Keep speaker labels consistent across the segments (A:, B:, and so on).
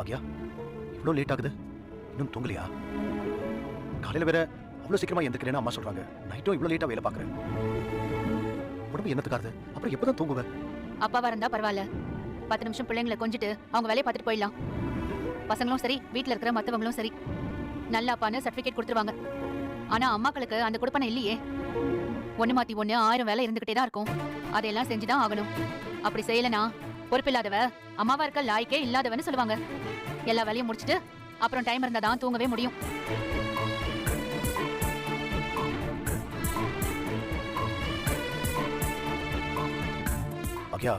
A: பாக்கியா? இவ்வளோ லேட் ஆகுது. இன்னும் தூங்கலையா? காலையில் வேற அவ்வளோ சீக்கிரமா எந்திரிக்கிறேன்னு அம்மா சொல்றாங்க. நைட்டும் இவ்வளோ லேட்டாக வேலை பார்க்குறேன். உடம்பு என்னத்துக்காருது அப்புறம் எப்போ தான் தூங்குவேன்
B: அப்பாவா இருந்தா பரவாயில்ல. பத்து நிமிஷம் பிள்ளைங்களை கொஞ்சிட்டு அவங்க வேலையை பார்த்துட்டு போயிடலாம். பசங்களும் சரி வீட்டில் இருக்கிற மத்தவங்களும் சரி. நல்ல அப்பான்னு சர்டிபிகேட் கொடுத்துருவாங்க. ஆனா அம்மாக்களுக்கு அந்த கொடுப்பனை இல்லையே. ஒண்ணு மாத்தி ஒண்ணு ஆயிரம் வேலை இருந்துகிட்டே தான் இருக்கும். அதையெல்லாம் செஞ்சுதான் ஆகணும். அப்படி செய்யலனா பொறுப்பில்லாதவ அம்மாவா இருக்க லாய்க்கே இல்லாதவன்னு சொல்லுவாங்க. எல்லா வேலையும் முடிச்சிட்டு அப்புறம் டைம் இருந்தா தான் தூங்கவே முடியும்.
A: பாக்கியா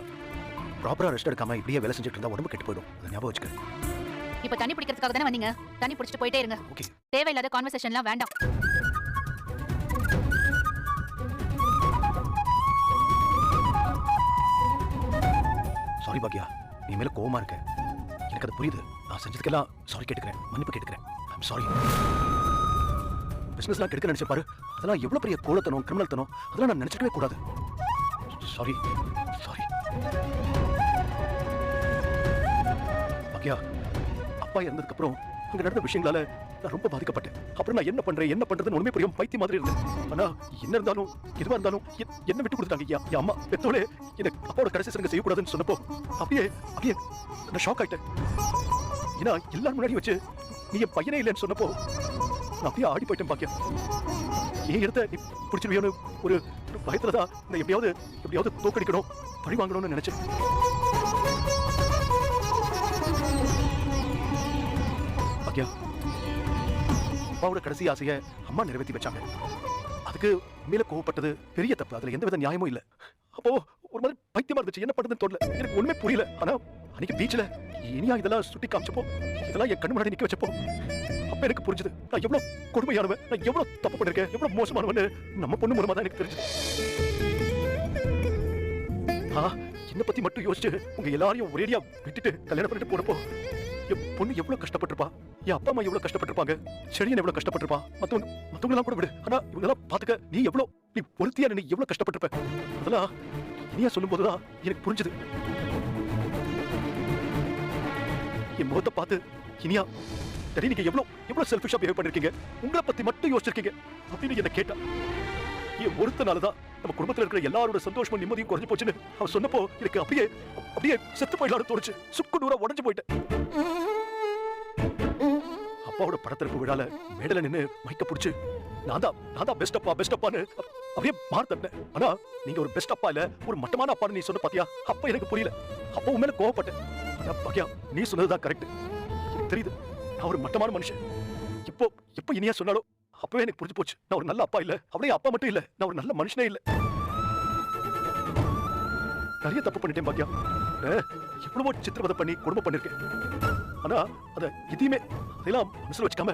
A: ப்ராப்பராக ரெஸ்ட் எடுக்காம இப்படியே வேலை செஞ்சுட்டு இருந்தா உடம்பு கெட்டு போயிடும். அதை ஞாபகம் வச்சுக்க.
B: இப்ப தண்ணி பிடிக்கிறதுக்காக தானே வந்தீங்க? தண்ணி பிடிச்சிட்டு போயிட்டே இருங்க.
A: ஓகே
B: தேவையில்லாத கான்வர்சேஷன்லாம் வேண்டாம்.
A: சாரி பாக்கியா நீ மேல கோவமா இருக்க. எனக்கு அது புரியுது. நான் செஞ்சதுக்கெல்லாம் சாரி கேட்டுக்கிறேன். மன்னிப்பு கேட்டுக்கிறேன். ஐம் சாரி பிசினஸ்லாம் கெடுக்க நினைச்ச பாரு. அதெல்லாம் எவ்வளவு பெரிய கோலத்தனம் கிரிமினல் தனம் அதெல்லாம் நான் நினைச்சிக்கவே கூடாது. சாரி சாரி பாக்கியா அப்பா இறந்ததுக்கு அப்புறம் அங்க நடந்த விஷயங்களால நான் ரொம்ப பாதிக்கப்பட்டேன். அப்புறம் நான் என்ன பண்றேன்? என்ன பண்றதுன்னு ஒண்ணுமே புரியும் பைத்தியம் மாதிரி இருந்தேன். ஆனா என்ன இருந்தாலும் எதுவா இருந்தாலும் என்ன விட்டு கொடுத்தாங்க? ஐயா என் அம்மா பெத்தோலே எனக்கு அப்பாவோட கடைசி சடங்கு செய்யக்கூடாதுன்னு சொன்னப்போ அப்படியே அப்படியே நான் ஷாக் ஆயிட்டேன். ஏன்னா எல்லாரும் முன்னாடி வச்சு நீ என் பையனே இல்லைன்னு சொன்னப்போ நான் அப்படியே ஆடி போயிட்டேன் பாக்கியம். ஏன் இடத்த நீ பிடிச்சிருவியோன்னு ஒரு பயத்துல தான் நான் எப்படியாவது எப்படியாவது தோக்கடிக்கணும் பழி வாங்கணும்னு நினைச்சேன். பாக்கியா அப்பாவோட கடைசி ஆசையை அம்மா நிறைவேற்றி வச்சாங்க. அதுக்கு மேல கோவப்பட்டது பெரிய தப்பு. அதுல எந்த வித நியாயமும் இல்ல. அப்போ ஒரு மாதிரி பைத்தியமா இருந்துச்சு. என்ன பண்றதுன்னு தெரியல எனக்கு ஒண்ணுமே புரியல. ஆனா அன்னைக்கு பீச்ல இனியா இதெல்லாம் சுட்டி காமிச்சப்போ இதெல்லாம் என் கண்ணு முன்னாடி நிக்க வச்சப்போ அப்ப எனக்கு புரிஞ்சது. நான் எவ்வளவு கொடுமையானவன் நான் எவ்வளவு தப்பு பண்ணிருக்கேன் எவ்வளவு மோசமானவன்னு நம்ம பொண்ணு மூலமா தான் எனக்கு தெரிஞ்சு என்னை என்ன பத்தி மட்டும் யோசிச்சு உங்க எல்லாரையும் ஒரேடியா விட்டுட்டு கல்யாணம் பண்ணிட்டு போனப்போ என் பொண்ணு எவ்வளவு கஷ்டப்பட்டிருப்பா? என் அப்பா அம்மா எவ்வளவு கஷ்டப்பட்டிருப்பாங்க? செடியன் எவ்வளவு கஷ்டப்பட்டிருப்பான் மத்தவங்க மத்தவங்க எல்லாம் கூட விடு. ஆனா இவங்க எல்லாம் பாத்துக்க நீ எவ்வளவு நீ பொருத்தியா நீ எவ்வளவு கஷ்டப்பட்டிருப்ப? அதெல்லாம் இனியா சொல்லும் போதுதான் எனக்கு புரிஞ்சது. என் முகத்தை பார்த்து இனியா சரி நீங்க எவ்வளவு எவ்வளவு செல்ஃபிஷா பிஹேவ் பண்ணிருக்கீங்க? உங்களை பத்தி மட்டும் யோசிச்சிருக்கீங்க? அப்படின்னு என்ன கேட்டா. என் ஒருத்தனால தான் நம்ம குடும்பத்தில் இருக்கிற எல்லாரோட சந்தோஷமும் நிம்மதியும் குறைஞ்சு போச்சுன்னு அவன் சொன்னப்போ எனக்கு அப்படியே அப்படியே செத்து போயிடலாம்னு தோணுச்சு. சுக்கு நூறா உடஞ்சு போயிட்டேன். அப்பாவோட படத்திறப்பு விழால மேடல நின்னு மைக்க பிடிச்சு நான் தான் நான் தான் பெஸ்ட் அப்பா பெஸ்ட் அப்பான்னு அப்படியே மாறுத்தட்டேன் ஆனா நீங்க ஒரு பெஸ்ட் அப்பா இல்ல ஒரு மட்டமான அப்பான்னு நீ சொன்ன பாத்தியா? அப்ப எனக்கு புரியல. அப்ப உன் மேல கோவப்பட்டேன். ஆனா பகையா நீ சொன்னதுதான் கரெக்ட் எனக்கு தெரியுது நான் ஒரு மட்டமான மனுஷன். இப்போ இப்போ இனியா சொன்னாலும் அப்பவே எனக்கு புரிஞ்சு போச்சு. நான் ஒரு நல்ல அப்பா இல்ல. அவனே அப்பா மட்டும் இல்ல. நான் ஒரு நல்ல மனுஷனே இல்ல. நிறைய தப்பு பண்ணிட்டேன் பாக்கியா எவ்வளவோ சித்திரவதை பண்ணி குடும்பம் பண்ணிருக்கேன். ஆனா அத எதையுமே அதெல்லாம் மனசுல வச்சுக்காம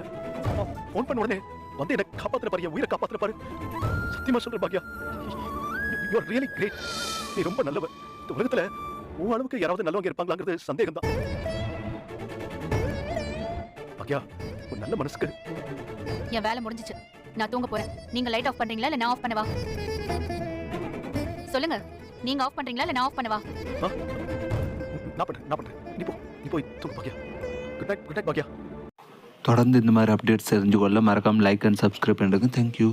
A: ஃபோன் பண்ண உடனே வந்து என்ன காப்பாத்துற பாரு என் உயிரை காப்பாத்துற பாரு. சத்தியமா சொல்றேன் பாக்கியா யூ ஆர் ரியலி கிரேட் நீ ரொம்ப நல்லவ. இந்த உலகத்துல உன் அளவுக்கு யாராவது நல்லவங்க இருப்பாங்களாங்கிறது சந்தேகம் தான் பாக்கியா ஒரு நல்ல மனசுக்கு
B: என் வேலை முடிஞ்சிச்சு. நான் தூங்க போறேன். நீங்க லைட் ஆஃப் பண்றீங்களா? இல்ல நான் ஆஃப் பண்ணவா? சொல்லுங்க. நீங்க ஆஃப் பண்றீங்களா? இல்ல நான் ஆஃப் பண்ணவா?
A: நான் பண்றேன் நான் பண்றேன். நீ போ நீ போய் தூங்கு பாக்கியா. Good night good night Baakiya.
C: தொடர்ந்து இந்த மாதிரி அப்டேட்ஸ் தெரிஞ்சுக்கொள்ள மறக்காமல் லைக் அண்ட் சப்ஸ்கிரைப் பண்ணுறதுக்கு தேங்க்யூ